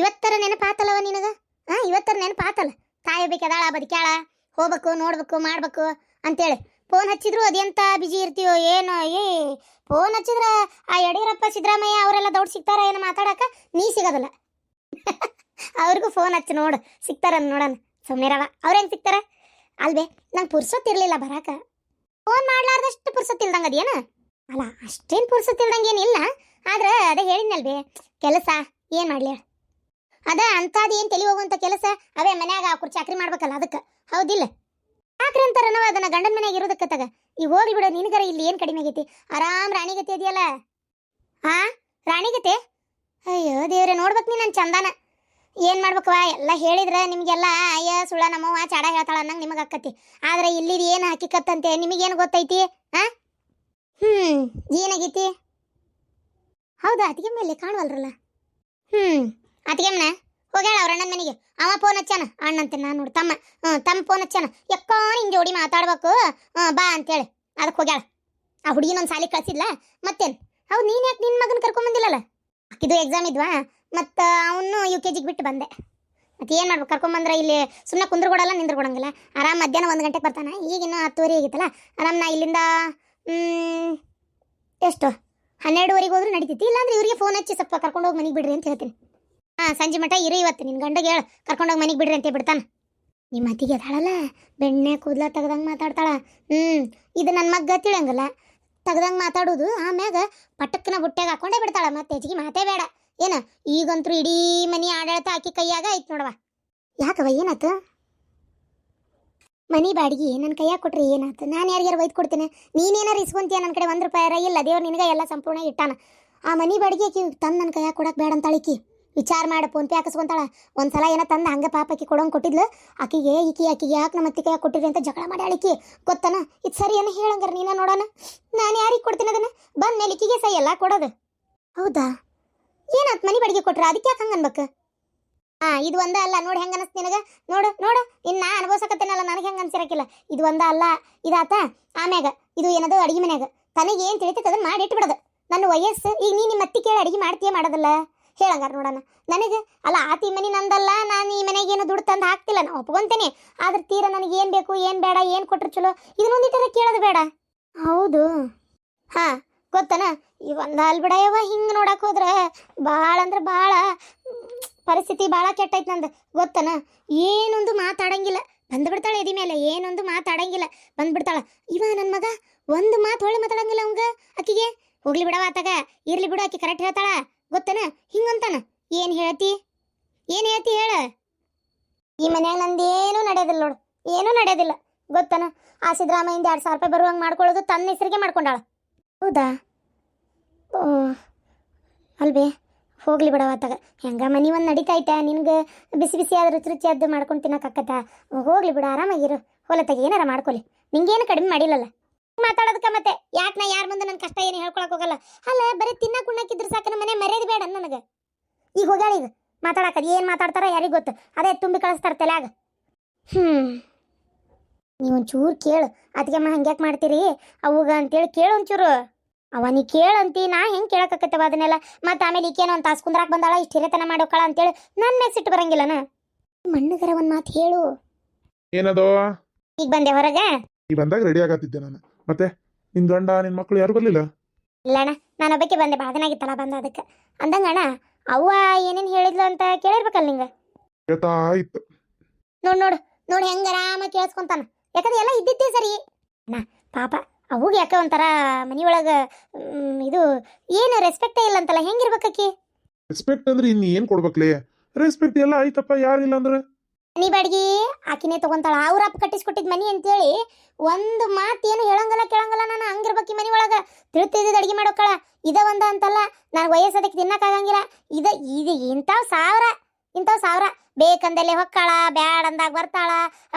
ಇವತ್ತರ ನೆನಪಾತಲ್ಲವ ನಿನಗ? ಹಾ ಇವತ್ತರ ನೆನಪಾತಲ್ಲ ತಾಯಿ ಬೇಕದಾಳ ಬದುಕ್ಯಾಳ, ಹೋಗ್ಬೇಕು, ನೋಡ್ಬೇಕು, ಮಾಡ್ಬೇಕು ಅಂತೇಳಿ. ಫೋನ್ ಹಚ್ಚಿದ್ರು ಅದೆಂತ ಬಿಜಿ ಇರ್ತೀಯೋ ಏನೋ, ಏ, ಫೋನ್ ಹಚ್ಚಿದ್ರ ಆ ಯಡಿಯೂರಪ್ಪ, ಸಿದ್ದರಾಮಯ್ಯ ಅವರೆಲ್ಲ ದೌಡ್ ಸಿಗ್ತಾರ ಏನು ಮಾತಾಡಕ? ನೀ ಸಿಗೋದಿಲ್ಲ. ಅವ್ರಿಗೂ ಫೋನ್ ಹಚ್ಚಿ ನೋಡು, ಸಿಗ್ತಾರ ನೋಡೋಣ. ಸೌಮ್ಯರವ, ಅವ್ರೇನು ಸಿಗ್ತಾರ? ಅಲ್ವೇ, ನಂಗೆ ಪುರ್ಸೊತ್ತಿರ್ಲಿಲ್ಲ ಬರಾಕ. ಫೋನ್ ಮಾಡ್ಲಾರ್ದಷ್ಟು ಪುರ್ಸೊತ್ತಿಲ್ದಂಗೆ ಅದೇನ? ಅಲ್ಲ, ಅಷ್ಟೇನು ಪುರ್ಸೊತ್ತಿಲ್ದಂಗೆ ಏನಿಲ್ಲ. ಆದ್ರೆ ಅದೇ ಹೇಳಿದ್ನಲ್ವೇ, ಕೆಲಸ, ಏನು ಮಾಡ್ಲಿ? ಅದ ಅಂಥದ್ದು ಏನು ತಲೆ ಹೋಗುವಂಥ ಕೆಲಸ? ಅವೇ ಮನ್ಯಾಗ ಕುರ್ ಚಾಕ್ರಿ ಮಾಡ್ಬೇಕಲ್ಲ ಅದಕ್ಕೆ. ಹೌದಿಲ್ಲ. ಚಾಕ್ರಿ ಅಂತಾರ ಅದನ್ನು ಗಂಡನ ಮನೆಯಾಗ ಇರೋದಕ್ಕೆ ತಗ ಈ ಹೋಗಿ ಬಿಡು ನಿನಗರ ಇಲ್ಲಿ ಏನು ಕಡಿಮೆ ಆಗೈತಿ? ಆರಾಮ್ ರಾಣಿಗತಿ ಇದೆಯಲ್ಲ? ಹಾ ರಾಣಿಗತೆ? ಅಯ್ಯೋ ದೇವ್ರೆ, ನೋಡ್ಬೇಕು ನೀ ನನ್ನ ಚಂದಾನ. ಏನು ಮಾಡ್ಬೇಕವ ಎಲ್ಲ ಹೇಳಿದ್ರೆ ನಿಮಗೆಲ್ಲ, ಅಯ್ಯ ಸುಳ್ಳ ನಮ್ಮವ್ವ ಚಾಡ ಹೇಳ್ತಾಳ ಅನ್ನಂಗೆ ನಿಮಗೆ ಅಕ್ಕತಿ ಆದ್ರೆ ಇಲ್ಲಿದು ಏನು ಹಾಕಿಕತ್ತಂತೆ? ನಿಮಗೇನು ಗೊತ್ತೈತಿ? ಹಾಂ ಹ್ಞೂ ಏನಾಗೈತಿ? ಹೌದಾ? ಅದಕ್ಕೆ ಮೇಲೆ ಕಾಣುವಲ್ರಲ್ಲ? ಹ್ಮ್. ಅತಿಗೆಮ್ಮನ ಹೋಗ್ಯಾಳ ಅವ್ರ ಅಣ್ಣನ ಮನೆಗೆ. ಅವ ಫೋನ್ ಹಚ್ಚಾನ ಅಣ್ಣಂತೆ ನಾನು ನೋಡು ತಮ್ಮ ಹ್ಞೂ ತಮ್ಮ ಫೋನ್ ಹಚ್ಚಾನ ಯಾಕೋ ನಿನ್ ಜೋಡಿ ಮಾತಾಡ್ಬೇಕು ಬಾ ಅಂತೇಳಿ. ಅದಕ್ಕೆ ಹೋಗ್ಯಾಳ. ಆ ಹುಡುಗಿನೊಂದು ಸಾಲಿ ಕಳ್ಸಿಲ್ಲ ಮತ್ತೇನು? ಹೌದು, ನೀನು ಯಾಕೆ ನಿನ್ನ ಮಗನ ಕರ್ಕೊಂಬಂದಿಲ್ಲಲ್ಲ ಇದು ಎಕ್ಸಾಮ್ ಇದ್ವಾ, ಮತ್ತು ಅವನು ಯು ಕೆ ಜಿಗೆ ಬಿಟ್ಟು ಬಂದೆ. ಮತ್ತೆ ಏನು ಮಾಡ್ಬೇಕು ಕರ್ಕೊಂಬಂದ್ರೆ ಇಲ್ಲಿ ಸುಮ್ಮನೆ ಕುಂದ್ರ ಕೊಡಲ್ಲ ನಿಂದ್ರ ಕೊಡಂಗಿಲ್ಲ ಆರಾಮ್ ಮಧ್ಯಾಹ್ನ ಒಂದು ಗಂಟೆಗೆ ಬರ್ತಾನೆ, ಈಗಿನ್ನು ಹತ್ತುವರೆ ಆಗಿತ್ತಲ್ಲ ಆರಾಮ್ ನಾ ಇಲ್ಲಿಂದ ಎಷ್ಟು? ಹನ್ನೆರಡುವರೆಗೆ ಹೋದ್ರೆ ನಡೀತೈತಿ, ಇಲ್ಲಾಂದ್ರೆ ಇವರಿಗೆ ಫೋನ್ ಹಚ್ಚಿ ಸ್ವಲ್ಪ ಕರ್ಕೊಂಡು ಹೋಗಿ ಮನೆಗೆ ಬಿಡ್ರಿ ಅಂತ ಹೇಳ್ತೀನಿ. ಹಾಂ ಸಂಜೆ ಮಟ ಇರು ಇವತ್ತು ನಿನ್ನ ಗಂಡಗೆ ಹೇಳು ಕರ್ಕೊಂಡೋಗಿ ಮನೆಗೆ ಬಿಡ್ರಿ ಅಂತ ಬಿಡ್ತಾನೆ ನಿಮ್ಮ ಅತ್ತಿಗೆ ಅದಾಳಲ್ಲ ಬೆಣ್ಣೆ ಕೂದಲ ತೆಗ್ದಂಗೆ ಮಾತಾಡ್ತಾಳ ಹ್ಞೂ ಇದು ನನ್ನ ಮಗ್ಗ ತಿಳಂಗಲ್ಲ ತೆಗ್ದಂಗೆ ಮಾತಾಡೋದು ಆಮ್ಯಾಗ ಪಟಕ್ಕನ ಬುಟ್ಟ್ಯಾಗ ಹಾಕೊಂಡೇ ಬಿಡ್ತಾಳ ಮತ್ತೆ ಹೆಚ್ಚಿಗೆ ಮಾತೇ ಬೇಡ ಏನ ಈಗಂತೂ ಇಡೀ ಮನಿ ಆಡಳಿತ ಆಕಿ ಕೈಯಾಗ ಐತ್ ನೋಡವ ಯಾಕವ ಏನಾತು ಮನಿ ಬಾಡಿಗೆ ನನ್ನ ಕೈಯಾಗ ಕೊಟ್ರೆ ಏನಾತು ನಾನು ಯಾರಿಗಾರು ಒಯ್ದು ಕೊಡ್ತೇನೆ ನೀನೇನಾರು ಇಸ್ಕೊಂತೀಯ ನನ್ನ ಕಡೆ ಒಂದು ರೂಪಾಯಿ ಇಲ್ಲ ದೇವ್ರು ನಿನಗೆ ಎಲ್ಲ ಸಂಪೂರ್ಣ ಇಟ್ಟಾನ ಆ ಮನಿ ಬಾಡಿಗೆ ಆಕಿ ತಂದು ನನ್ನ ಕೈಯಾಗ ಕೊಡಕ್ಕೆ ಬೇಡ ಅಂತಾಳಿಕಿ ವಿಚಾರ ಮಾಡಿ ಫೋನ್ ಪೇ ಹಾಕಿಸ್ಕೊಂತಾಳ. ಒಂದ್ಸಲ ಏನೋ ತಂದು ಹಂಗೆ ಪಾಪ ಆಕಿ ಕೊಡೋಂಗೆ ಕೊಟ್ಟಿದ್ಲು. ಆಕಿಗೆ, ಈಕಿ ಆಕಿಗೆ ಯಾಕೆ ನಮ್ಮ ಅತ್ತಿ ಕೈಯಾಗ ಕೊಟ್ಟಿರಿ ಅಂತ ಜಗಳ ಮಾಡಿ ಆಳಿಕಿ ಗೊತ್ತನ? ಇದು ಸರಿ ಏನೋ ಹೇಳಂಗಾರ ನೀನ ನೋಡೋಣ ನಾನು ಯಾರಿಗೆ ಕೊಡ್ತೀನಿ ಅದನ್ನು? ಬಂದ ಮೇಲೆ ಈಕಿಗೆ ಸೈ ಎಲ್ಲ ಕೊಡೋದು. ಹೌದಾ? ಏನಾತ್ ಮನೆ ಬಾಡಿಗೆ ಕೊಟ್ರ? ಅದಕ್ಕೆ ಯಾಕೆ ಹಂಗೆ ಅನ್ಬೇಕು? ಹಾ ಇದು ಒಂದ ಅಲ್ಲ, ನೋಡಿ ಹೆಂಗ ಅನಸ್ತ ನಿನಗ? ನೋಡು ನೋಡು. ಇನ್ನ ಅನುಭವಿಸಕತ್ತೇನಲ್ಲ, ನನಗೆ ಹೆಂಗ ಅನ್ಸಿರಕಿಲ್ಲ. ಇದು ಒಂದ ಅಲ್ಲ, ಇದಾತ? ಆಮ್ಯಾಗ, ಇದು ಏನದು ಅಡಿಗೆ ಮನ್ಯಾಗ. ತನಗೆ ಏನ್ ತಿಳಿತೈತೆ ಅದನ್ನ ಮಾಡಿ ಇಟ್ಬಿಡೋದು. ನನ್ನ ವಯಸ್ಸು, ಈಗ ನೀ ನಿಮ್ಮ ಅತ್ತಿ ಕೇಳಿ ಅಡಿಗೆ ಮಾಡ್ತೀಯ ಮಾಡೋದಲ್ಲ? ಹೇಳಂಗಾರ ನೋಡೋಣ. ನನಗೆ ಅಲ್ಲ ಆತಿ ಮನೆ ನಂದಲ್ಲ ನಾನು ಈ ಮನೆಗೆ ಏನು ದುಡ್ಡು ತಂದು ಹಾಕ್ತಿಲ್ಲ ನಾನು ಒಪ್ಕೊಂತೇನೆ. ಆದ್ರೆ ತೀರ ನನಗೆ ಏನ್ ಬೇಕು ಏನು ಬೇಡ ಏನು ಕೊಟ್ರು ಚಲೋ ಇದನ್ನೊಂದಿಟ್ಟರ ಕೇಳೋದು ಬೇಡ. ಹೌದು. ಹಾ ಗೊತ್ತನ? ಈ ಒಂದು ಅಲ್ ಹಿಂಗೆ ನೋಡಕ್ಕೆ ಹೋದ್ರೆ ಭಾಳ ಅಂದ್ರೆ ಭಾಳ ಪರಿಸ್ಥಿತಿ ಭಾಳ ಕೆಟ್ಟೈತೆ ನಂದು. ಗೊತ್ತನ? ಏನೊಂದು ಮಾತಾಡಂಗಿಲ್ಲ. ಬಂದ್ಬಿಡ್ತಾಳೆ ಎದಿ ಮೇಲೆ ಏನೊಂದು ಮಾತಾಡಂಗಿಲ್ಲ. ಬಂದ್ಬಿಡ್ತಾಳೆ. ಇವ ನನ್ನ ಮಗ ಒಂದು ಮಾತು ಹೊಳ್ಳಿ ಮಾತಾಡಂಗಿಲ್ಲ ಅವಂಗ ಆಕಿಗೆ ಹೋಗ್ಲಿ ಬಿಡವ ಆತಾಗ ಇರ್ಲಿ ಬಿಡು ಆಕಿ ಕರೆಕ್ಟ್ ಹೇಳ್ತಾಳ. ಗೊತ್ತನ? ಹಿಂಗಂತಾನ? ಏನ್ ಹೇಳ್ತಿ? ಏನ್ ಹೇಳ್ತಿ ಹೇಳ? ಈ ಮನ್ಯಾಗ ನಂದೇನು ನಡೆಯೋದಿಲ್ಲ ನೋಡು. ಏನೂ ನಡೆಯೋದಿಲ್ಲ ಗೊತ್ತನ? ಆ ಸಿದ್ದರಾಮಯ್ಯಿಂದ ಎರಡು ಸಾವಿರ ರೂಪಾಯಿ ಬರುವಂಗೆ ಮಾಡ್ಕೊಳ್ಳೋದು ತನ್ನ ಹೆಸರಿಗೆ ಮಾಡ್ಕೊಂಡಾಳ. ಹೌದಾ? ಓ, ಅಲ್ವೇ, ಹೋಗ್ಲಿ ಬಿಡವ ಆತಾಗ. ಹೆಂಗ ಮನಿ ಒಂದು ನಡೀತೈತೆ, ನಿನ್ಗೆ ಬಿಸಿ ಬಿಸಿ ಆದ ರುಚಿ ರುಚಿಯಾದ್ದು ಮಾಡ್ಕೊಂಡು ತಿನ್ನಕ್ಕಾಕತ್ತ ಹೋಗ್ಲಿ ಬಿಡು ಆರಾಮಾಗಿರು ಹೊಲತ್ತಾಗ ಏನಾರ ಮಾಡ್ಕೊಳ್ಳಿ ನಿಂಗೇನು ಕಡಿಮೆ ಮಾಡಿಲ್ಲಲ್ಲ? ಮಾತಾಡೋದಕ್ಕ ಮತ್ತೆ? ಯಾಕ ನಾ ಯಾರ ಮುಂದೆ ನನ್ನ ಕಷ್ಟ ಏನು ಹೇಳ್ಕೊಳಕ್ ಹೋಗಲ್ಲ? ಅಲ್ಲ ಬರೀ ತಿನ್ನ ಉಣ್ಣಕ್ಕಿದ್ರು ಸಾಕು ನಮ್ಮ ಮನೆ ಮರ್ಯಾದೆ ಬೇಡ ನನಗೆ. ಈಗ ಹೋಗ್ಯಾಳ ಈಗ. ಮಾತಾಡಕ ಏನು ಮಾತಾಡ್ತಾರ ಯಾರಿಗೆ ಗೊತ್ತು. ಅದೇ ತುಂಬಿ ಕಳಿಸ್ತಾರ ತಲೆಯಾಗ. ಹ್ಮ್. ನೀವು ಒಂಚೂರು ಕೇಳು. ಅದಕ್ಕೆ ಹಂಗ್ಯಾಕ್ ಮಾಡ್ತೀರಿ? ಅವಾಗ ಅಂತೇಳಿ ಕೇಳು ಒಂಚೂರು. ಅವ ನೀ ಕೇಳಂತಿ ನಾ ಹೆಂಗ್ ಕೇಳಕತ್ತವ ಅದನ್ನೆಲ್ಲ? ಮತ್ತೆ ಆಮೇಲೆ ಈಕೇನೋ ಒಂದು ತಾಸು ಕುಂದ್ರಾಕ್ ಬಂದಾಳ ಇಷ್ಟು ಹಿರೇತನ ಮಾಡೋಕಳ ಅಂತೇಳಿ ನನ್ನ ಮೇಲೆ ಸಿಟ್ಟು ಬರಂಗಿಲ್ಲನ ಮಣ್ಣಗರ ಒಂದು ಮಾತು ಹೇಳು. ಏನದೋ? ಈಗ ಬಂದೆ ಹೊರಗೆ? ಈ ಬಂದಾಗ ರೆಡಿ ಆಗತ್ತಿದ್ದೆ ನಾನು. ಮತ್ತೆ ನಿನ್ ಗಂಡ ನಿನ್ ಮಕ್ಕಳು ಯಾರು ಬರ್ಲಿಲ್ಲ? ಇಲ್ಲಣ್ಣ ನಾನು ಒಬ್ಬಕ್ಕೆ ಬಂದೆ ಬಾಧನಾಗಿತ್ತಲ್ಲ ಬಂದ ಅದಕ್ಕೆ. ಅಂದಂಗಣ್ಣ ಅವ್ವ ಏನೇನು ಹೇಳಿದ್ಲು ಅಂತ ಕೇಳಿರ್ಬೇಕಲ್ಲ ನಿಂಗೆ? ಇತ್ತು. ನೋಡ್ ನೋಡು ನೋಡಿ ಹೆಂಗ ಆರಾಮ ಕೇಳಿಸ್ಕೊಂತಾನ. ಯಾಕಂದ್ರೆ ಎಲ್ಲ ಇದ್ದಿದ್ದೇ ಸರಿ. ಅಣ್ಣ ಪಾಪ ಅವಾಗ ಯಾಕೆ ಒಂಥರ ಒಳಗ ಇದು ಏನು ರೆಸ್ಪೆಕ್ಟೇ ಇಲ್ಲ ಅಂತಲ್ಲ ಹೆಂಗಿರ್ಬೇಕಿ ರೆಸ್ಪೆಕ್ಟ್ ಅಂದ್ರೆ ಇನ್ನು ಏನ್ ಕೊಡ್ಬೇಕ್ಲೇ? ರೆಸ್ಪೆಕ್ಟ್ ಎಲ್ಲ ಆಯ್ತಪ್ಪ ಯಾರಿಲ್ಲ ಅಂದ್ರೆ? ಮನಿ ಬಾಡಿಗೆ ಆಕಿನೇ ತಗೊಂತಾಳ. ಅವ್ರ ಅಪ್ಪ ಕಟ್ಟಿಸ್ಕೊಟ್ಟಿದ್ ಮನಿ ಅಂತೇಳಿ ಒಂದು ಮಾತು ಏನು ಹೇಳಂಗಲ್ಲ, ಕೇಳಂಗಲ್ಲ ನಾನು. ಹಂಗಿರ್ಬೇಕು ಮನಿ ಒಳಗ. ತಿಳ್ತಿದ್ದು ಅಡಿಗೆ ಮಾಡೋಕಳ. ಇದ ಒಂದ ಅಂತಲ್ಲ ನನಗೆ ವಯಸ್ಸದಕ್ಕೆ ತಿನ್ನಕ್ಕಾಗಂಗಿಲ್ಲ ಇದ, ಇದು ಇಂಥವ್ ಸಾವಿರ ಇಂಥವ್ ಸಾವಿರ. ಬೇಕಂದಲ್ಲೇ ಹೊಕ್ಕಾಳ, ಬ್ಯಾಡ ಅಂದಾಗ ಬರ್ತಾಳ.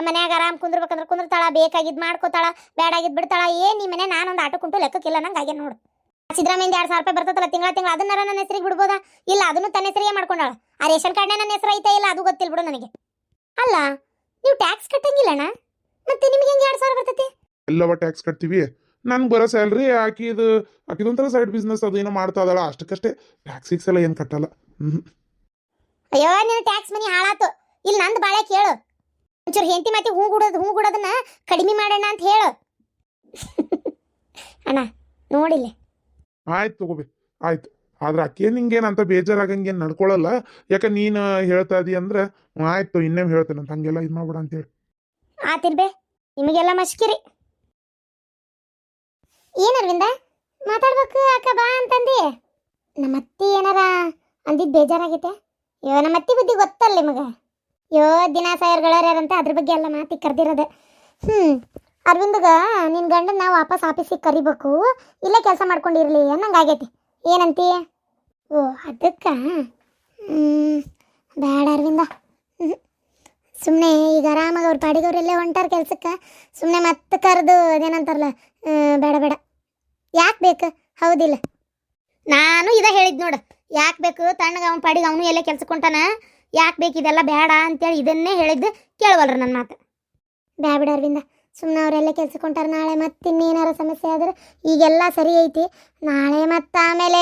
ಮನ್ಯಾಗ ಆರಾಮ್ ಕುಂದ್ರಬೇಕಂದ್ರೆ ಕುಂದ್ರತಾಳ, ಬೇಕಾಗಿದ್ ಮಾಡ್ಕೋತಾಳ, ಬ್ಯಾಡಾಗಿದ್ ಬಿಡ್ತಾಳ. ಏನ್ ಈ ಮನೆ ನಾನೊಂದು ಆಟೋ ಕುಂಟು ಲೆಕ್ಕಕ್ಕಿಲ್ಲ, ನಂಗೆ ಆಗ್ಯ ನೋಡು. ಸಿದ್ದರಾಮಯ್ಯ ಎರಡು ಸಾವಿರ ರೂಪಾಯಿ ಬರ್ತದಲ್ಲ ತಿಂಗಳ ತಿಂಗಳ ಅದನ್ನಾರ ನನ್ನ ಹೆಸರಿಗೆ ಬಿಡ್ಬೋದಾ? ಇಲ್ಲ, ಅದನ್ನು ತನ್ನ ಹೆಸರಿಗೆ ಮಾಡ್ಕೊಂಡಾಳ. ಆ ರೇಷನ್ ಕಾರ್ಡ್ನೇ ನನ್ನ ಹೆಸರು ಐತೆ, ಇಲ್ಲ, ಅದು ಗೊತ್ತಿಲ್ಲ ಬಿಡು ನನಗೆ. ಅಲ್ಲ ನೀವು ಟ್ಯಾಕ್ಸ್ ಕಟ್ಟಂಗಿಲ್ಲಣ್ಣ? ಮತ್ತೆ ನಿಮಗೆ ಹೆಂಗೆ ಎರಡು ಸಾವಿರ ಬರ್ತೈತಿ? ಎಲ್ಲವ ಟ್ಯಾಕ್ಸ್ ಕಟ್ತೀವಿ. ನನ್ಗೆ ಬರೋ ಸ್ಯಾಲ್ರಿ ಆಕಿದು ಆಕಿದೊಂಥರ ಸೈಡ್ ಬಿಸ್ನೆಸ್ ಅದು ಏನೋ ಮಾಡ್ತಾ ಅದಲ್ಲ ಅಷ್ಟಕ್ಕಷ್ಟೇ ಟ್ಯಾಕ್ಸ್ ಗೀಕ್ಸ್ ಎಲ್ಲ ಏನು ಕಟ್ಟಲ್ಲ. ಹ್ಞೂ ಅಯ್ಯೋ ನಿನ್ನ ಟ್ಯಾಕ್ಸ್ ಮನಿ ಹಾಳಾತು. ಇಲ್ಲಿ ನಂದು ಬಾಳೆ ಕೇಳು. ಒಂಚೂರು ಹೆಂಡತಿ ಮತ್ತೆ ಹೂ ಗುಡೋದು ಹೂ ಗುಡೋದನ್ನ ಕಡಿಮೆ ಮಾಡೋಣ ಅಂತ ಹೇಳು. ಅಣ್ಣ ನೋಡಿಲ್ಲ. ಆಯ್ತು ತಗೋಬಿ ಆಯ್ತು. ಆದ್ರೆ ಅಕ್ಕೇ ನಿಂಗೇನಂತ ಬೇಜಾರಾಗಂಗೇನು ನಡ್ಕೊಳಲ್ಲ. ಯಾಕೆ ನೀನು ಹೇಳ್ತಾ ಇದೀಯ ಅಂದ್ರೆ ಆಯ್ತು ಇನ್ನೇ ಹೇಳ್ತೇನೆ ಅಂತ ಹಂಗೆಲ್ಲ ಇದು ಮಾಡ್ಬೇಡ ಅಂತೇಳಿ ಆತಿರ್ಬೆ ನಿಮಗೆಲ್ಲ ಮಸ್ಕಿರಿ. ಏನ್ ಅರವಿಂದ? ಮಾತಾಡ್ಬೇಕು, ಅಕ್ಕ ಬಾ ಅಂತಂದಿ. ನಮ್ಮ ಅತ್ತಿ ಏನಾರ ಅಂದಿದ್ ಬೇಜಾರಾಗೈತೆ? ಯೋ ನಮ್ಮ ಅತ್ತಿ ಬುದ್ಧಿ ಗೊತ್ತಲ್ಲ ನಿಮಗ. ಯೋ ದಿನ ಸಾಯರ್ಗಳಾರಂತ ಅದ್ರ ಬಗ್ಗೆ ಎಲ್ಲ ಮಾತಿ ಕರ್ದಿರೋದು. ಹ್ಮ್, ಅರವಿಂದಗ, ನಿನ್ ಗಂಡನ ನಾವು ವಾಪಸ್ ಆಫೀಸಿಗೆ ಕರಿಬೇಕು. ಇಲ್ಲೇ ಕೆಲಸ ಮಾಡ್ಕೊಂಡಿರ್ಲಿ ಅನ್ನಂಗಾಗೈತಿ ಏನಂತಿ? ಓ, ಅದಕ್ಕ? ಬೇಡ ಅರವಿಂದ. ಸುಮ್ಮನೆ ಈಗ ಆರಾಮಾಗಿ ಅವ್ರ ಪಾಡಿಗೆ ಎಲ್ಲೇ ಹೊಂಟಾರ ಕೆಲ್ಸಕ್ಕೆ. ಸುಮ್ಮನೆ ಮತ್ತೆ ಕರೆದು ಅದೇನಂತಾರಲ್ಲ ಬೇಡ ಬೇಡ. ಯಾಕೆ ಬೇಕು? ಹೌದಿಲ್ಲ. ನಾನು ಇದ ಹೇಳಿದ್ ನೋಡು. ಯಾಕೆ ಬೇಕು? ತಣ್ಣಗೆ ಅವ್ನ ಪಾಡಿಗೆ ಅವನು ಎಲ್ಲೇ ಕೆಲ್ಸಕ್ಕೆ ಹೊಂಟಾನ. ಯಾಕೆ ಬೇಕು ಇದೆಲ್ಲ ಬೇಡ ಅಂತೇಳಿ ಇದನ್ನೇ ಹೇಳಿದ್ದು ಕೇಳವಲ್ರ ನನ್ನ ಮಾತು. ಬೇಡ, ಬಿಡ ಅರವಿಂದ. ಸುಮ್ಮನೆ ಅವರೆಲ್ಲ ಕೆಲ್ಸಕ್ಕೆ ಹೊಂಟಾರ, ನಾಳೆ ಮತ್ತೆ ಇನ್ನೇನಾರ ಸಮಸ್ಯೆ ಆದ್ರೆ ಈಗೆಲ್ಲ ಸರಿ ಐತಿ. ನಾಳೆ ಮತ್ತೆ ಆಮೇಲೆ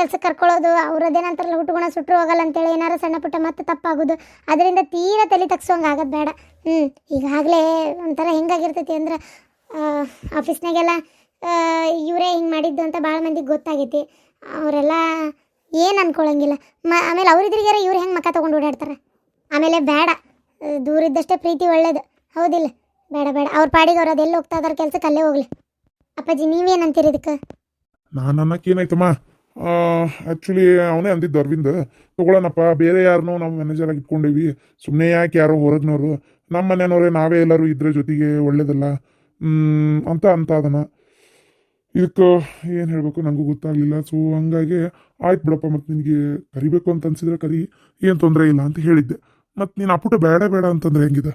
ಕೆಲ್ಸಕ್ಕೆ ಕರ್ಕೊಳ್ಳೋದು ಅವ್ರದ್ದೇನಂತಾರಲ್ಲ ಹುಟ್ಟುಗುಣ ಸುಟ್ಟರು ಹೋಗಲ್ಲ ಅಂತೇಳಿ ಏನಾರು ಸಣ್ಣ ಪುಟ್ಟ ಮತ್ತೆ ತಪ್ಪಾಗೋದು, ಅದರಿಂದ ತೀರಾ ತಲೆ ತಗ್ಸೋಂಗೆ ಆಗೋದು ಬೇಡ. ಹ್ಞೂ ಈಗಾಗಲೇ ಒಂಥರ ಹೆಂಗಾಗಿರ್ತೈತಿ ಅಂದ್ರೆ ಆಫೀಸ್ನಾಗೆಲ್ಲ ಇವರೇ ಹಿಂಗೆ ಮಾಡಿದ್ದು ಅಂತ ಭಾಳ ಮಂದಿಗೆ ಗೊತ್ತಾಗೈತಿ. ಅವರೆಲ್ಲ ಏನು ಅನ್ಕೊಳ್ಳಂಗಿಲ್ಲ ಮ, ಆಮೇಲೆ ಅವ್ರಿದ್ರಿಗಾರ ಇವ್ರು ಹೆಂಗೆ ಮಕ್ಕ ತೊಗೊಂಡು ಓಡಾಡ್ತಾರೆ? ಆಮೇಲೆ ಬೇಡ. ದೂರಿದ್ದಷ್ಟೇ ಪ್ರೀತಿ ಒಳ್ಳೇದು. ಹೌದಿಲ್ಲ. ಬೇಡ ಬೇಡ. ಅವ್ರ ಪಾಡಿಗೆ ಅವ್ರು ಎಲ್ಲಿ ಹೋಗ್ತಾ ಇದಾರೆ ಕೆಲಸಕ್ಕೆ ಅಲ್ಲೇ ಹೋಗ್ಲಿ. ಅಪ್ಪಾಜಿ ನೀವೇನಂತೀರಿ ಇದಕ್ಕೆ? ನಾನು ಅನ್ನಕ್ಕೆ ಏನಾಯ್ತಮ್ಮ? ಆ್ಯಕ್ಚುಲಿ ಅವನೇ ಅಂದಿದ್ದು ಅರವಿಂದ್. ತೊಗೊಳ್ಳೋಣಪ್ಪ, ಬೇರೆ ಯಾರನ್ನೋ ನಾವು ಮ್ಯಾನೇಜರಾಗಿ ಇಟ್ಕೊಂಡೇವಿ. ಸುಮ್ಮನೆ ಯಾಕೆ ಯಾರೋ ಹೊರಗಿನವರು? ನಮ್ಮ ಮನೆಯವರೇ ನಾವೇ ಎಲ್ಲರೂ ಇದ್ರ ಜೊತೆಗೆ ಒಳ್ಳೇದಲ್ಲ? ಅಂತ ಅಂತ ಅದನ್ನ. ಇದಕ್ಕೆ ಏನು ಹೇಳಬೇಕು ನನಗೂ ಗೊತ್ತಾಗಲಿಲ್ಲ. ಸೊ ಹಂಗಾಗಿ ಆಯ್ತು ಬಿಡಪ್ಪ ಮತ್ತು ನಿನಗೆ ಕರಿಬೇಕು ಅಂತ ಅನ್ಸಿದ್ರೆ ಕರಿ. ಏನು ತೊಂದರೆ ಇಲ್ಲ ಅಂತ ಹೇಳಿದ್ದೆ. ಮತ್ತು ನೀನು ಅಪ್ಪುಟ ಬೇಡ ಬೇಡ ಅಂತಂದ್ರೆ ಹೆಂಗಿದೆ?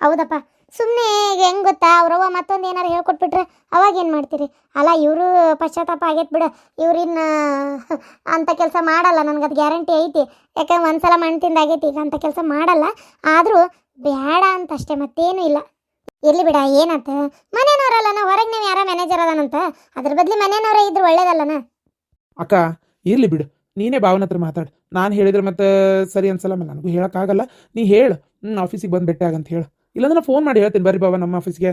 ಹೌದಪ್ಪ. ಸುಮ್ಮನೆ ಹೆಂಗೆ ಗೊತ್ತಾ? ಅವ್ರವ್ವ ಮತ್ತೊಂದು ಏನಾರು ಹೇಳ್ಕೊಟ್ಬಿಟ್ರೆ ಅವಾಗ ಏನು ಮಾಡ್ತೀರಿ? ಅಲ್ಲ, ಇವರು ಪಶ್ಚಾತ್ತಾಪ ಆಗೈತೆ ಬಿಡು. ಇವ್ರಿನ್ನ ಅಂಥ ಕೆಲಸ ಮಾಡಲ್ಲ. ನನಗೆ ಅದು ಗ್ಯಾರಂಟಿ ಐತಿ. ಯಾಕಂದ್ರೆ ಒಂದ್ಸಲ ಮಣ್ಣು ತಿಂದಾಗೈತಿ. ಈಗ ಅಂಥ ಕೆಲಸ ಮಾಡಲ್ಲ. ಆದರೂ ಬೇಡ ಅಂತ ಅಷ್ಟೇ. ಮತ್ತೇನು ಇಲ್ಲ. ಇರ್ಲಿ ಬಿಡ, ಏನಂತ? ಮನೆಯವ್ರಲ್ಲನ ಹೊರಗೆ ನೀವು ಯಾರ ಮ್ಯಾನೇಜರ್ ಅದಾನಂತ. ಅದ್ರ ಬದಲಿ ಮನೆಯವ್ರೇ ಇದ್ರು ಒಳ್ಳೇದಲ್ಲನ? ಅಕ್ಕ, ಇರ್ಲಿ ಬಿಡು. ನೀನೇ ಭಾವನ ಹತ್ರ ಮಾತಾಡು. ನಾನು ಹೇಳಿದ್ರೆ ಮತ್ತೆ ಸರಿ ಅನ್ಸಲ್ಲ. ನನಗೂ ಹೇಳೋಕ್ಕಾಗಲ್ಲ. ನೀ ಹೇಳು. ಹ್ಞೂ ಆಫೀಸಿಗೆ ಬಂದು ಭೇಟಿ ಆಗಂತ ಹೇಳು. ಇಲ್ಲಾಂದ್ರೆ ಫೋನ್ ಮಾಡಿ ಹೇಳ್ತೀನಿ. ಬರ್ರಿ ಬಾಬಾ, ನಮ್ಮ ಆಫೀಸ್ಗೆ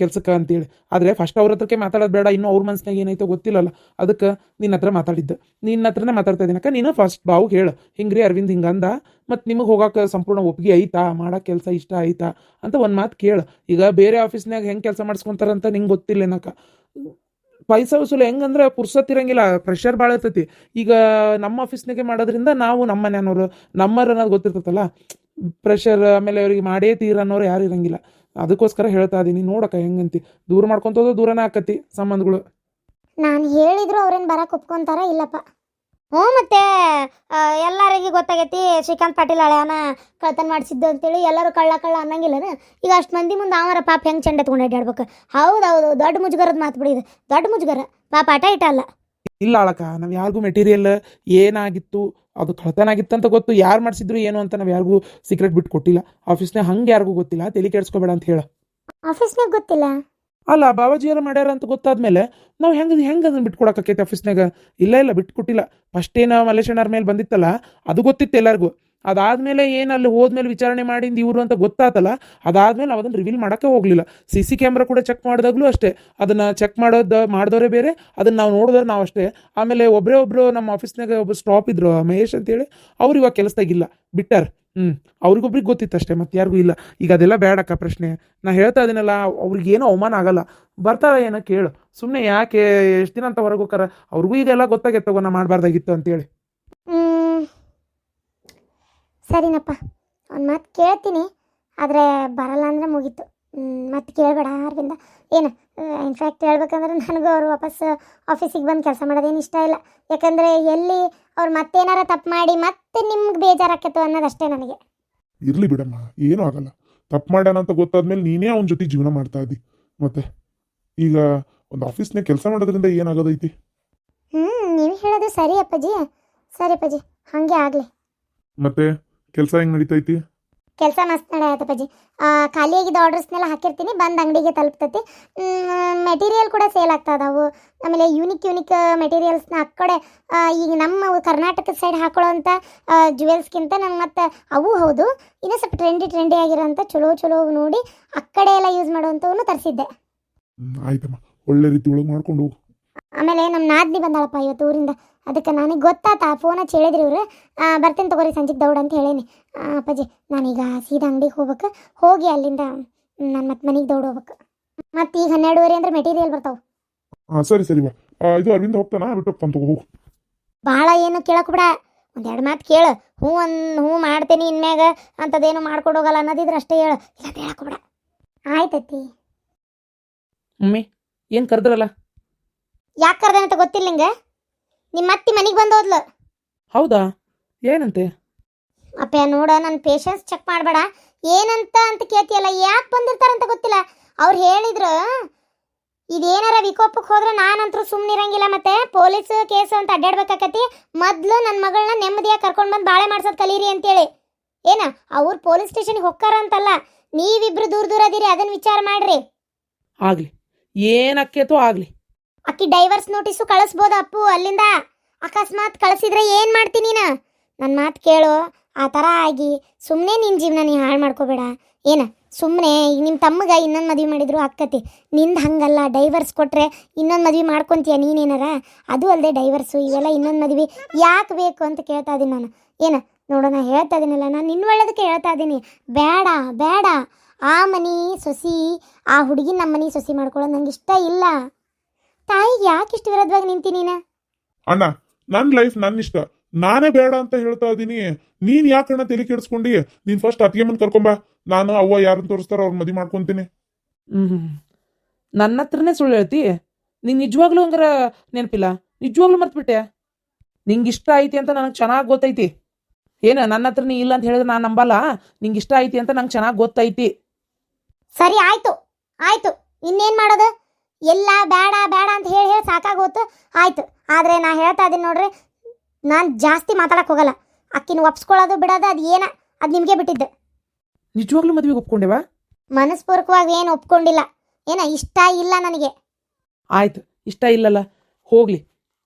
ಕೆಲ್ಸಕ್ಕೆ ಅಂತೇಳಿ. ಆದರೆ ಫಸ್ಟ್ ಅವ್ರ ಹತ್ರಕ್ಕೆ ಮಾತಾಡೋದು ಬೇಡ. ಇನ್ನೂ ಅವ್ರ ಮನ್ಸ್ನಾಗ ಏನೈತೋ ಗೊತ್ತಿಲ್ಲಲ್ಲ. ಅದಕ್ಕೆ ನಿನ್ನ ಹತ್ರ ಮಾತಾಡಿದ್ದು. ನಿನ್ನ ಹತ್ರನೇ ಮಾತಾಡ್ತಾ ಇದ್ದೀನಕ್ಕ ನೀನು ಫಸ್ಟ್ ಬಾವು ಹೇಳು. ಹಿಂಗ್ರಿ ಅರವಿಂದ್ ಹಿಂಗಂದ ಮತ್ತು ನಿಮಗೆ ಹೋಗೋಕೆ ಸಂಪೂರ್ಣ ಒಪ್ಪಿಗೆ ಐತಾ? ಮಾಡೋ ಕೆಲಸ ಇಷ್ಟ ಆಯ್ತಾ? ಅಂತ ಒಂದು ಮಾತು ಕೇಳು. ಈಗ ಬೇರೆ ಆಫೀಸ್ನಾಗ ಹೆಂಗೆ ಕೆಲಸ ಮಾಡಿಸ್ಕೊಂತಾರಂತ ನಿಂಗೆ ಗೊತ್ತಿಲ್ಲ ಏನಕ್ಕ ಪೈಸಾ ವಸೂಲು ಹೆಂಗಂದ್ರೆ ಪುರ್ಸತ್ತಿರಂಗಿಲ್ಲ ಪ್ರೆಷರ್ ಭಾಳ ಇರ್ತೈತಿ. ಈಗ ನಮ್ಮ ಆಫೀಸ್ನಾಗೆ ಮಾಡೋದ್ರಿಂದ ನಾವು ನಮ್ಮ ಮನೆಯವ್ರು ನಮ್ಮರು ಅನ್ನೋದು ಗೊತ್ತಿರ್ತೈತಲ್ಲ. ಪ್ರೆಷರ್ ಆಮೇಲೆ ಅವರಿಗೆ ಮಾಡೇ ತೀರ ಅನ್ನೋರು ಯಾರು ಇರಂಗಿಲ್ಲ. ಅದಕ್ಕೋಸ್ಕರ ಹೇಳ್ತಾ ಇದೀನಿ ನೋಡಕ್ಕ ಹೆಂಗಂತಿ. ದೂರ ಮಾಡ್ಕೊಂತೋದು ದೂರನೇ ಆಕತಿ ಸಂಬಂಧಗಳು. ನಾನು ಹೇಳಿದ್ರು ಅವ್ರೇನು ಬರಕ್ಕೆ ಒಪ್ಕೊಂತಾರ ಇಲ್ಲಪ್ಪ. ಹ್ಞೂ ಮತ್ತೆ ಎಲ್ಲರಿಗೂ ಗೊತ್ತಾಗೈತಿ ಶ್ರೀಕಾಂತ್ ಪಾಟೀಲ್ ಹಳೆಯನ ಕಳ್ತನ ಮಾಡಿಸಿದ್ದು ಅಂತೇಳಿ ಎಲ್ಲರೂ ಕಳ್ಳ ಕಳ್ಳ ಅನ್ನಂಗಿಲ್ಲನ? ಈಗ ಅಷ್ಟು ಮಂದಿ ಮುಂದೆ ಅವರ ಪಾಪ ಹೆಂಗೆ ಚೆಂಡ ಎತ್ಕೊಂಡು ಅಡ್ಡಾಡ್ಬೇಕು ಹೌದು ಹೌದು ದೊಡ್ಡ ಮುಜುಗರದ ಮಾತು ಬಿಡಿ ಇದು. ದೊಡ್ಡ ಮುಜುಗರ ಪಾಪ ಆಟ ಇಟ್ಟ ಅಲ್ಲ. ಇಲ್ಲ ಅಳಕ ನಾವು ಯಾರಿಗೂ ಮೆಟೀರಿಯಲ್ ಏನಾಗಿತ್ತು ಅದು ಕಳತನ ಆಗಿತ್ತು ಅಂತ ಗೊತ್ತು. ಯಾರು ಮಾಡಿಸಿದ್ರು ಏನು ಅಂತ ನಾವು ಯಾರಿಗೂ ಸೀಕ್ರೆಟ್ ಬಿಟ್ಟು ಕೊಟ್ಟಿಲ್ಲ. ಆಫೀಸ್ನಾಗ ಹಂಗೆ ಯಾರಿಗೂ ಗೊತ್ತಿಲ್ಲ. ತಲೆ ಕೆಡಿಸ್ಕೋಬೇಡ ಅಂತ ಹೇಳ. ಆಫೀಸ್ನಾಗ ಗೊತ್ತಿಲ್ಲ? ಅಲ್ಲ ಬಾಬಾಜಿಯರ ಮಾಡ್ಯಾರ ಅಂತ ಗೊತ್ತಾದ್ಮೇಲೆ ನಾವು ಹೆಂಗೆ ಹೆಂಗೆ ಅದನ್ನ ಬಿಟ್ಕೊಡಕೈತೆ ಆಫೀಸ್ನಾಗ ಇಲ್ಲ ಇಲ್ಲ ಬಿಟ್ಕೊಟ್ಟಿಲ್ಲ. ಫಸ್ಟ್ ಏನು ಮಲ್ಲೇಶಣ್ಣರ ಮೇಲೆ ಬಂದಿತ್ತಲ್ಲ ಅದು ಗೊತ್ತಿತ್ತು ಎಲ್ಲರಿಗೂ. ಅದಾದ್ಮೇಲೆ ಏನು ಅಲ್ಲಿ ಹೋದ್ಮೇಲೆ ವಿಚಾರಣೆ ಮಾಡಿಂದ ಇವರು ಅಂತ ಗೊತ್ತಾತಲ್ಲ, ಅದಾದ್ಮೇಲೆ ಅದನ್ನು ರಿವೀಲ್ ಮಾಡೋಕ್ಕೆ ಹೋಗಲಿಲ್ಲ. ಸಿ ಸಿ ಕ್ಯಾಮ್ರಾ ಕೂಡ ಚೆಕ್ ಮಾಡಿದಾಗಲೂ ಅಷ್ಟೇ. ಅದನ್ನು ಚೆಕ್ ಮಾಡೋದು, ಮಾಡಿದವರೇ ಬೇರೆ, ಅದನ್ನು ನಾವು ನೋಡಿದ್ರೆ ನಾವು ಅಷ್ಟೇ. ಆಮೇಲೆ ಒಬ್ಬರೇ ಒಬ್ಬರು ನಮ್ಮ ಆಫೀಸ್ನಾಗ ಒಬ್ಬರು ಸ್ಟಾಪ್ ಇದ್ರು ಮಹೇಶ್ ಅಂತೇಳಿ, ಅವ್ರು ಇವಾಗ ಕೆಲಸದಾಗಿಲ್ಲ ಬಿಟ್ಟಾರ. ಹ್ಞೂ ಅವ್ರಿಗೊಬ್ರಿಗೆ ಗೊತ್ತಿತ್ತು ಅಷ್ಟೇ ಮತ್ತೆ ಯಾರಿಗೂ ಇಲ್ಲ. ಈಗ ಅದೆಲ್ಲ ಬೇಡಕ್ಕ ಪ್ರಶ್ನೆ. ನಾ ಹೇಳ್ತಾ ಇದೀನಲ್ಲ ಅವ್ರಿಗೇನು ಅವಮಾನ ಆಗಲ್ಲ. ಬರ್ತಾರ ಏನೋ ಕೇಳು. ಸುಮ್ಮನೆ ಯಾಕೆ ಎಷ್ಟು ದಿನ ಅಂತ ಹೊರಗೆ ಅವ್ರಿಗೂ ಈಗೆಲ್ಲ ಗೊತ್ತಾಗೈತೆ ತಗೋ, ನಾ ಮಾಡಬಾರ್ದಾಗಿತ್ತು ಅಂತೇಳಿ. ಸರಿನಪ್ಪ ಒಂದು ಮಾತು ಕೇಳ್ತೀನಿ ಆದರೆ ಬರಲ್ಲ ಅಂದರೆ ಮುಗೀತು. ಮತ್ತೆ ಕೇಳಬೇಡ ಅರವಿಂದ. ಏನು ಇನ್ಫ್ಯಾಕ್ಟ್ ಹೇಳ್ಬೇಕಂದ್ರೆ ನನಗೂ ಅವರು ವಾಪಸ್ ಆಫೀಸಿಗೆ ಬಂದು ಕೆಲಸ ಮಾಡೋದೇನು ಇಷ್ಟ ಇಲ್ಲ. ಯಾಕಂದರೆ ಎಲ್ಲಿ ಅವ್ರು ಮತ್ತೇನಾರ ತಪ್ಪು ಮಾಡಿ ಮತ್ತೆ ನಿಮ್ಗೆ ಬೇಜಾರಾಕೈತು ಅನ್ನೋದಷ್ಟೇ ನನಗೆ. ಇರಲಿ ಬಿಡಮ್ಮ ಏನೂ ಆಗಲ್ಲ. ತಪ್ಪು ಮಾಡ್ಯಾನ ಅಂತ ಗೊತ್ತಾದ್ಮೇಲೆ ನೀನೇ ಅವನ ಜೊತೆ ಜೀವನ ಮಾಡ್ತಾ ಇದ್ದಿ. ಮತ್ತೆ ಈಗ ಒಂದು ಆಫೀಸ್ನಾಗ ಕೆಲಸ ಮಾಡೋದ್ರಿಂದ ಏನಾಗೋದೈತಿ? ಹ್ಞೂ ನೀವು ಹೇಳೋದು ಸರಿ ಅಪ್ಪಾಜಿ. ಸರಿ ಅಪ್ಪಾಜಿ ಹಾಗೆ ಆಗಲಿ. ಮತ್ತೆ? ಕೆಲಸ ಹೆಂಗ್ ನಡೀತೈತಿ? ಕೆಲಸ ಮಸ್ತ್ ನಡೆಯತ್ತಪ್ಪಾಜಿ ಖಾಲಿ ಆಗಿದ್ದ ಆರ್ಡರ್ಸ್ನೆಲ್ಲ ಹಾಕಿರ್ತೀನಿ ಬಂದು ಅಂಗಡಿಗೆ ತಲುಪ್ತತಿ. ಮೆಟೀರಿಯಲ್ ಕೂಡ ಸೇಲ್ ಆಗ್ತಾ ಅದಾವು. ಆಮೇಲೆ ಯೂನಿಕ್ ಯೂನಿಕ್ ಮೆಟೀರಿಯಲ್ಸ್ನ ಆ ಕಡೆ ಈಗ ನಮ್ಮ ಕರ್ನಾಟಕದ ಸೈಡ್ ಹಾಕೊಳ್ಳೋಂಥ ಜುವೆಲ್ಸ್ಗಿಂತ ನಂಗೆ ಮತ್ತು ಅವು ಹೌದು. ಇನ್ನೂ ಸ್ವಲ್ಪ ಟ್ರೆಂಡಿ ಟ್ರೆಂಡಿ ಆಗಿರೋಂಥ ಚಲೋ ಚಲೋ ನೋಡಿ ಆ ಕಡೆ ಎಲ್ಲ ಯೂಸ್ ಮಾಡುವಂಥವನ್ನು ತರಿಸಿದ್ದೆ. ಆಯ್ತಮ್ಮ. ಒಳ್ಳೆ ರೀತಿ ಒಳಗೆ ಮಾಡ್ಕೊಂಡು ಹೋಗು. ಆಮೇಲೆ ನಮ್ಮ ನಾದ್ನಿ ಬಂದಾಳಪ್ಪ ಇವತ್ತು ಊರಿಂದ. ಅದಕ್ಕೆ ನನಗೆ ಗೊತ್ತಾತ ಫೋನ್ ಹಚ್ಚಿ ಹೇಳಿದ್ರಿ ಇವರು. ಬರ್ತೀನಿ ತಗೋರಿ ಸಂಜೆಗೆ ದೌಡ್ ಅಂತ ಹೇಳೇನಿ. ಅಪ್ಪಾಜಿ ನಾನೀಗ ಸೀದಾ ಅಂಗಡಿಗೆ ಹೋಗ್ಬೇಕು. ಹೋಗಿ ಅಲ್ಲಿಂದ ನಾನು ಮತ್ತೆ ಮನೆಗೆ ದೌಡ್ ಹೋಗ್ಬೇಕು. ಮತ್ತೆ ಈಗ ಹನ್ನೆರಡುವರೆ ಅಂದ್ರೆ ಮೆಟೀರಿಯಲ್ ಬರ್ತಾವೆ. ಹಾಂ ಸರಿ ಸರಿ ಬಾ ಇದು ಅರವಿಂದ ಹೋಗ್ತಾನ? ಬಿಟ್ಟು ಹೋಗು. ಭಾಳ ಏನು ಕೇಳಕ್ಕೆ ಬಿಡ. ಒಂದೆರಡು ಮಾತು ಕೇಳು. ಹ್ಞೂ ಅನ್ ಹ್ಞೂ ಮಾಡ್ತೇನೆ ಇನ್ಮ್ಯಾಗ ಅಂಥದ್ದೇನು ಮಾಡ್ಕೊಂಡು ಹೋಗಲ್ಲ ಅನ್ನೋದಿದ್ರೆ ಅಷ್ಟೇ ಹೇಳು. ಇಲ್ಲ ಹೇಳಕ್ಕೆ ಬಿಡ. ಆಯ್ತತಿ ಮಮ್ಮಿ ಏನು ಕರೆದ್ರಲ್ಲ? ಯಾಕೆ ಕರ್ದೆ ಅಂತ ಗೊತ್ತಿಲ್ಲ ನಿಂಗೆ? ನಿಮ್ಮ ಅತ್ತಿ ಮನೆಗೆ ಬಂದೋದ್ಲು. ಹೌದಾ? ಏನಂತೆ? ಅಪ್ಪ ನೋಡ ನನ್ನ ಪೇಷನ್ಸ್ ಚೆಕ್ ಮಾಡಬೇಡ. ಏನಂತ ಅಂತ ಕೇಳ್ತಿಯಲ್ಲ ಯಾಕೆ ಬಂದಿರ್ತಾರಂತ ಗೊತ್ತಿಲ್ಲ. ಅವ್ರು ಹೇಳಿದ್ರು ಇದೇನಾರ ವಿಕೋಪಕ್ಕೆ ಹೋದ್ರೆ ನಾನಂತರೂ ಸುಮ್ಮನೆ ಇರಂಗಿಲ್ಲ ಮತ್ತೆ ಪೊಲೀಸ್ ಕೇಸ್ ಅಂತ ಅಡ್ಡಾಡ್ಬೇಕಾಕತಿ ಮೊದ್ಲು ನನ್ನ ಮಗಳನ್ನ ನೆಮ್ಮದಿಯಾಗಿ ಕರ್ಕೊಂಡು ಬಂದು ಬಾಳೆ ಮಾಡ್ಸೋದು ಕಲೀರಿ ಅಂತೇಳಿ. ಏನ ಅವ್ರು ಪೊಲೀಸ್ ಸ್ಟೇಷನ್ಗೆ ಹೊಕ್ಕಾರ ಅಂತಲ್ಲ. ನೀವಿಬ್ರು ದೂರ ದೂರ ಅದೀರಿ ಅದನ್ನ ವಿಚಾರ ಮಾಡ್ರಿ. ಆಗ್ಲಿ. ಏನಕ್ಕೆ ಆಗಲಿ. ಅಕ್ಕಿ ಡೈವರ್ಸ್ ನೋಟಿಸು ಕಳಿಸ್ಬೋದು ಅಪ್ಪು ಅಲ್ಲಿಂದ? ಅಕಸ್ಮಾತ್ ಕಳಿಸಿದ್ರೆ ಏನು ಮಾಡ್ತೀನಿ ನೀನು? ನನ್ನ ಮಾತು ಕೇಳು. ಆ ಥರ ಆಗಿ ಸುಮ್ಮನೆ ನಿನ್ನ ಜೀವನ ನೀ ಹಾಳು ಮಾಡ್ಕೋಬೇಡ. ಏನ? ಸುಮ್ಮನೆ ಈಗ ನಿಮ್ಮ ತಮ್ಮಗ ಇನ್ನೊಂದು ಮದುವೆ ಮಾಡಿದ್ರು ಅಕ್ಕತಿ. ನಿಂದು ಹಂಗಲ್ಲ ಡೈವರ್ಸ್ ಕೊಟ್ಟರೆ ಇನ್ನೊಂದು ಮದುವೆ ಮಾಡ್ಕೊತೀಯ ನೀನೇನಾರ? ಅದು ಅಲ್ಲದೆ ಡೈವರ್ಸು ಇವೆಲ್ಲ ಇನ್ನೊಂದು ಮದುವೆ. ಯಾಕೆ ಬೇಕು ಅಂತ ಕೇಳ್ತಾ ಇದ್ದೀನಿ ನಾನು. ಏನ? ನೋಡೋಣ ಹೇಳ್ತಾ ಇದೀನಲ್ಲ, ನಾನು ನಿನ್ನ ಒಳ್ಳೇದಕ್ಕೆ ಹೇಳ್ತಾ ಇದ್ದೀನಿ ಬೇಡ ಬೇಡ. ಆ ಮನಿ ಸೊಸಿ, ಆ ಹುಡುಗಿ ನಮ್ಮ ಮನೆ ಸೊಸಿ ಮಾಡ್ಕೊಳ್ಳೋದು ನಂಗೆ ಇಷ್ಟ ಇಲ್ಲ. ತಾಯಿಗೆ ಯಾಕೆ ಇಷ್ಟು ವಿರೋಧವಾಗಿ ನಿಂತಿ ನೀನ? ಅಣ್ಣ ನನ್ನ ಲೈಫ್ ನನ್ನ ಇಷ್ಟ. ನಾನೇ ಬೇಡ ಅಂತ ಹೇಳ್ತಾ ಇದೀನಿ. ನೀನ್ ಯಾಕಣ್ಣ ತಲೆ ಕೆಡಿಸ್ಕೊಂಡಿ? ನೀನ್ ಫಸ್ಟ್ ಅತ್ತಿಗೆ ಮುಂದೆ ಕರ್ಕೊಂಬಾ ನಾನು ಅವ್ವ ಯಾರನ್ನ ತೋರಿಸ್ತಾರೋ ಅವ್ರ ಮದುವೆ ಮಾಡ್ಕೊಂತೀನಿ. ಹ್ಞೂ ನನ್ನ ಹತ್ರನೇ ಸುಳ್ಳು ಹೇಳ್ತಿ? ನೀನು ನಿಜವಾಗ್ಲೂ ಹಂಗಾರ ನೆನಪಿಲ್ಲ? ನಿಜವಾಗ್ಲೂ ಮರ್ತ್ಬಿಟ್ಟೆ? ನಿಂಗೆ ಇಷ್ಟ ಐತಿ ಅಂತ ನನಗೆ ಚೆನ್ನಾಗಿ ಗೊತ್ತೈತಿ. ಏನು ನನ್ನ ಹತ್ರ ನೀ ಇಲ್ಲ ಅಂತ ಹೇಳಿದ್ರೆ ನಾನು ನಂಬಲ್ಲ? ನಿಂಗೆ ಇಷ್ಟ ಐತಿ ಅಂತ ನಂಗೆ ಚೆನ್ನಾಗಿ ಗೊತ್ತೈತಿ. ಸರಿ ಆಯ್ತು. ಆಯ್ತು. ಇನ್ನೇನ್ ಮಾಡೋದು? ಎಲ್ಲ ಬೇಡ ಬೇಡ ಅಂತ ಹೇಳಿ ಹೇಳಿ ಸಾಕಾಗೋತು ಆಯ್ತು. ಆದರೆ ನಾ ಹೇಳ್ತಾ ಇದ್ದೀನಿ ನೋಡ್ರಿ ನಾನು ಜಾಸ್ತಿ ಮಾತಾಡಕ್ಕೆ ಹೋಗಲ್ಲ. ಅಕ್ಕಿನ ಒಪ್ಸ್ಕೊಳ್ಳೋದು ಬಿಡೋದು ಅದು ಏನ ಅದು ನಿಮಗೆ ಬಿಟ್ಟಿದ್ದು. ನಿಜವಾಗ್ಲೂ ಮದುವೆಗೆ ಒಪ್ಕೊಂಡೆವಾ? ಮನಸ್ಪೂರ್ವಕವಾಗಿ ಏನು ಒಪ್ಕೊಂಡಿಲ್ಲ. ಏನ ಇಷ್ಟ ಇಲ್ಲ ನನಗೆ. ಆಯ್ತು ಇಷ್ಟ ಇಲ್ಲಲ್ಲ. ಹೋಗ್ಲಿ.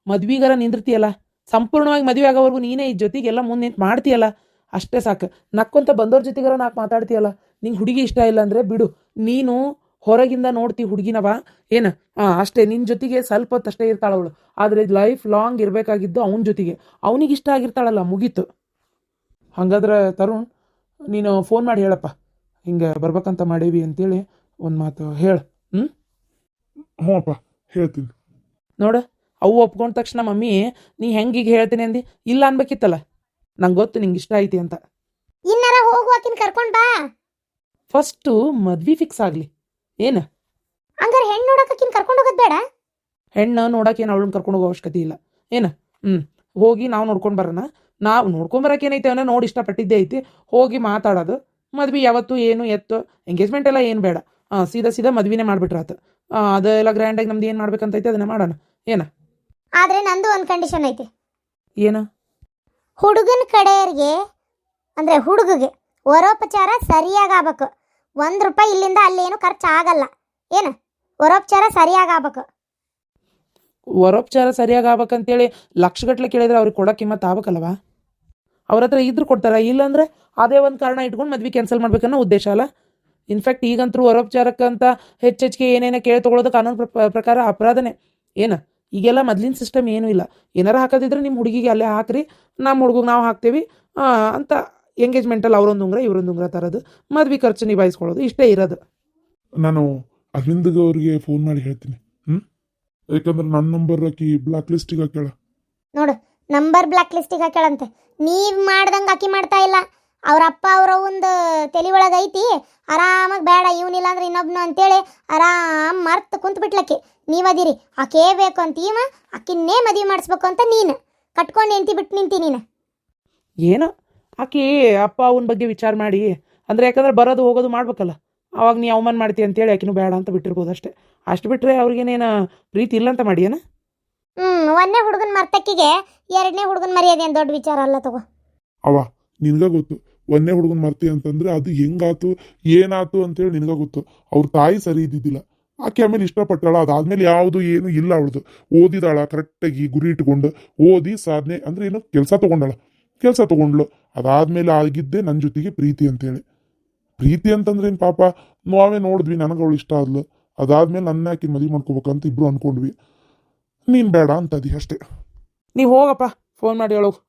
ಮದ್ವಿಗಾರ ನಿಂದಿರ್ತೀಯಲ್ಲ. ಸಂಪೂರ್ಣವಾಗಿ ಮದುವೆ ಆಗೋವರೆಗೂ ನೀನೇ ಈ ಜೊತೆಗೆ ಎಲ್ಲ ಮುಂದೆ ನಿಂತು ಮಾಡ್ತೀಯಲ್ಲ. ಅಷ್ಟೇ ಸಾಕು. ನಕ್ಕೊಂತ ಬಂದವ್ರ ಜೊತೆಗಾರ ನಾಲ್ಕು ಮಾತಾಡ್ತೀಯಲ್ಲ. ನಿಂಗೆ ಹುಡುಗಿ ಇಷ್ಟ ಇಲ್ಲ ಅಂದರೆ ಬಿಡು. ನೀನು ಹೊರಗಿಂದ ನೋಡ್ತಿ ಹುಡುಗಿನವ ಏನು? ಹಾಂ ಅಷ್ಟೇ ನಿನ್ನ ಜೊತೆಗೆ ಸ್ವಲ್ಪ ಹೊತ್ತು ಅಷ್ಟೇ ಇರ್ತಾಳ ಅವಳು ಆದರೆ ಲೈಫ್ ಲಾಂಗ್ ಇರಬೇಕಾಗಿದ್ದು ಅವನ ಜೊತೆಗೆ. ಅವನಿಗೆ ಇಷ್ಟ ಆಗಿರ್ತಾಳಲ್ಲ ಮುಗೀತು. ಹಾಗಾದ್ರೆ ತರುಣ್ ನೀನು ಫೋನ್ ಮಾಡಿ ಹೇಳಪ್ಪ. ಹಿಂಗೆ ಬರ್ಬೇಕಂತ ಮಾಡೀವಿ ಅಂತೇಳಿ ಒಂದು ಮಾತು ಹೇಳು. ಹ್ಞೂ ಹ್ಞೂ ಅಪ್ಪ ಹೇಳ್ತೀನಿ. ನೋಡು ಅವು ಒಪ್ಕೊಂಡ ತಕ್ಷಣ ಮಮ್ಮಿ ನೀ ಹೆಂಗೀಗ ಹೇಳ್ತೀನಿ ಅಂದಿ? ಇಲ್ಲ ಅನ್ಬೇಕಿತ್ತಲ್ಲ. ನಂಗೆ ಗೊತ್ತು ನಿಂಗೆ ಇಷ್ಟ ಐತಿ ಅಂತ. ಇನ್ನಾರ ಹೋಗು ಆಕಿನ ಕರ್ಕೊಂಡು ಬಾ. ಫಸ್ಟು ಮದ್ವೆ ಫಿಕ್ಸ್ ಆಗಲಿ. ಏನು? ಹಂಗಾರೆ ಹೆಣ್ಣು ನೋಡಕ್ಕೆ ಆಕಿನ ಕರ್ಕೊಂಡು ಹೋಗೋದು ಬೇಡ? ಹೆಣ್ಣು ನೋಡಕ್ ಏನು ಅವಳನ್ನ ಕರ್ಕೊಂಡು ಹೋಗೋ ಅವಶ್ಯಕತೆ ಇಲ್ಲ. ಏನು? ಹ್ಞೂ ಹೋಗಿ ನಾವು ನೋಡ್ಕೊಂಡು ಬರೋಣ. ನಾವು ಬರಕ್ ಏನೈತೆ ಅವನ? ನೋಡಿ ಇಷ್ಟಪಟ್ಟಿದ್ದೆ ಐತಿ. ಹೋಗಿ ಮಾತಾಡೋದು. ಮದ್ವೆ ಯಾವತ್ತು ಏನು ಎತ್ತು ಎಂಗೇಜ್ಮೆಂಟ್ ಎಲ್ಲ ಏನು ಬೇಡ. ಹಾಂ ಸೀದಾ ಸೀದಾ ಮದ್ವಿನೇ ಮಾಡಿಬಿಟ್ರಾತು ಅದೆಲ್ಲ ಗ್ರ್ಯಾಂಡಾಗಿ ನಮ್ದು ಏನು ಮಾಡ್ಬೇಕಂತೈತೆ? ಅದನ್ನ ಮಾಡೋಣ. ಏನ? ಆದ್ರೆ ನಂದು ಒಂದು ಕಂಡೀಷನ್ ಐತಿ. ಏನು? ಹುಡುಗನ ಕಡೆಯವರಿಗೆ ಅಂದ್ರೆ ಹುಡುಗಗೆ ವರೋಪಚಾರ ಸರಿಯಾಗಿ ಆಗ್ಬೇಕು. ಒಂದು ರೂಪಾಯಿ ಇಲ್ಲಿಂದ ಅಲ್ಲೇನು ಖರ್ಚು ಆಗಲ್ಲ. ಏನು? ವರೋಪಚಾರ ಸರಿಯಾಗಿ ಆಗ್ಬೇಕು ವರೋಪಚಾರ ಸರಿಯಾಗಿ ಆಗ್ಬೇಕಂತೇಳಿ ಲಕ್ಷಗಟ್ಲೆ ಕೇಳಿದ್ರೆ ಅವ್ರಿಗೆ ಕೊಡೋ ಕಿಮ್ಮತ್ತು ಆಗ್ಬೇಕಲ್ವಾ? ಅವ್ರ ಹತ್ರ ಇದ್ರು ಕೊಡ್ತಾರ? ಇಲ್ಲಾಂದ್ರೆ ಅದೇ ಒಂದು ಕಾರಣ ಇಟ್ಕೊಂಡು ಮದ್ವೆ ಕ್ಯಾನ್ಸಲ್ ಮಾಡ್ಬೇಕನ್ನೋ ಉದ್ದೇಶ ಅಲ್ಲ? ಇನ್ಫ್ಯಾಕ್ಟ್ ಈಗಂತೂ ವರೋಪಚಾರಕ್ಕಂತ ಹೆಚ್ಚೆಚ್ಚಿಗೆ ಏನೇನೋ ಕೇಳಿ ತೊಗೊಳೋದು ಕಾನೂನು ಪ್ರ- ಪ್ರಕಾರ ಅಪರಾಧನೇ. ಏನು? ಈಗೆಲ್ಲ ಮೊದ್ಲಿನ ಸಿಸ್ಟಮ್ ಏನೂ ಇಲ್ಲ. ಏನಾರ ಹಾಕೋದಿದ್ರೆ ನಿಮ್ಮ ಹುಡುಗಿಗೆ ಅಲ್ಲೇ ಹಾಕ್ರಿ ನಮ್ಮ ಹುಡುಗಿಗೆ ನಾವು ಹಾಕ್ತೇವಿ ಅಂತ ಎಂಗೇಜ್ಮೆಂಟಲ್ಲಿ ಅವರೊಂದು ಉಂಗ್ರ ಇವರೊಂದು ಉಂಗ್ರ ತರೋದು ಮದ್ವೆ ಖರ್ಚು ನಿಭಾಯಿಸ್ಕೊಳ್ಳೋದು ಇಷ್ಟೇ ಇರೋದು. ನಾನು ಅರವಿಂದ್ಗೆ ಅವ್ರಿಗೆ ಫೋನ್ ಮಾಡಿ ಹೇಳ್ತೀನಿ. ಹ್ಞೂ ಯಾಕಂದ್ರೆ ನನ್ನ ನಂಬರ್ ಹಾಕಿ ಬ್ಲಾಕ್ ಲಿಸ್ಟಿಗೆ ಹಾಕ್ಯಾಳ. ನೋಡು ನಂಬರ್ ಬ್ಲಾಕ್ ಲಿಸ್ಟಿಗೆ ಹಾಕ್ಯಾಳಂತೆ. ನೀವು ಮಾಡ್ದಂಗೆ ಆಕಿ ಮಾಡ್ತಾ ಇಲ್ಲ. ಅವ್ರ ಅಪ್ಪ ಅವರ ಒಂದು ತಲೆ ಒಳಗೆ ಐತಿ ಆರಾಮಾಗಿ ಬೇಡ ಇವನಿಲ್ಲ ಅಂದ್ರೆ ಇನ್ನೊಬ್ನು ಅಂತೇಳಿ ಆರಾಮ್ ಮರ್ತು ಕುಂತು ನೀವು ನೀವದಿರಿ ಆಕೇ ಬೇಕು ಅಂತ ಇವ ಆಕಿನ್ನೇ ಮದುವೆ ಮಾಡಿಸ್ಬೇಕು ಅಂತ ನೀನು. ಕಟ್ಕೊಂಡು ಎಂತಿ ಬಿಟ್ಟು ನಿಂತಿ ನೀನು. ಏನೋ? ಆಕಿ ಅಪ್ಪ ಅವನ ಬಗ್ಗೆ ವಿಚಾರ ಮಾಡಿ ಅಂದರೆ ಯಾಕಂದ್ರೆ ಬರೋದು ಹೋಗೋದು ಮಾಡ್ಬೇಕಲ್ಲ. ಅವಾಗ ನೀ ಅವಮಾನ ಮಾಡ್ತಿ ಅಂತೇಳಿ ಆಕಿನೂ ಬೇಡ ಅಂತ ಬಿಟ್ಟಿರ್ಬೋದು ಅಷ್ಟೇ. ಅಷ್ಟು ಬಿಟ್ಟರೆ ಅವ್ರಿಗೇನೇನು ಪ್ರೀತಿ ಇಲ್ಲ ಅಂತ ಮಾಡಿಯೇನ? ಹ್ಞೂ ಒಂದನೇ ಹುಡುಗನ ಮರ್ತಕ್ಕಿಗೆ ಎರಡನೇ ಹುಡುಗನ ಮರ್ಯಾದೆ ಏನು ದೊಡ್ಡ ವಿಚಾರ ಅಲ್ಲ ತಗೋ. ಅವ ನಿನ್ಗ ಗೊತ್ತು. ಒಂದೇ ಹುಡುಗನ್ ಮರ್ತಿ ಅಂತಂದ್ರೆ ಅದು ಹೆಂಗಾತು ಏನಾತು ಅಂತೇಳಿ ನಿನಗ ಗೊತ್ತು. ಅವ್ರ ತಾಯಿ ಸರಿ ಇದ್ದಿದ್ದಿಲ್ಲ. ಆಕೆ ಆಮೇಲೆ ಇಷ್ಟಪಟ್ಟಾಳ ಅದಾದ್ಮೇಲೆ ಯಾವುದು ಏನು ಇಲ್ಲ ಅವಳದು. ಓದಿದಾಳ ಕರೆಕ್ಟಾಗಿ ಗುರಿ ಇಟ್ಕೊಂಡು ಓದಿ ಸಾಧನೆ ಅಂದ್ರೆ ಏನು ಕೆಲಸ ತಗೊಂಡಾಳ. ಕೆಲಸ ತಗೊಂಡ್ಲು. ಅದಾದ್ಮೇಲೆ ಆಗಿದ್ದೆ ನನ್ನ ಜೊತೆಗೆ ಪ್ರೀತಿ ಅಂತೇಳಿ. ಪ್ರೀತಿ ಅಂತಂದ್ರೆ ಏನು ಪಾಪ, ನಾವೇ ನೋಡಿದ್ವಿ ನನಗೆ ಅವಳು ಇಷ್ಟ ಆದ್ಲು. ಅದಾದ್ಮೇಲೆ ನನ್ನ ಯಾಕೆ ಮದುವೆ ಮಾಡ್ಕೋಬೇಕಂತ ಇಬ್ರು ಅನ್ಕೊಂಡ್ವಿ. ನೀನು ಬೇಡ ಅಂತದಿ ಅಷ್ಟೇ. ನೀವು ಹೋಗಪ್ಪ ಫೋನ್ ಮಾಡಿ ಹೇಳೋಗು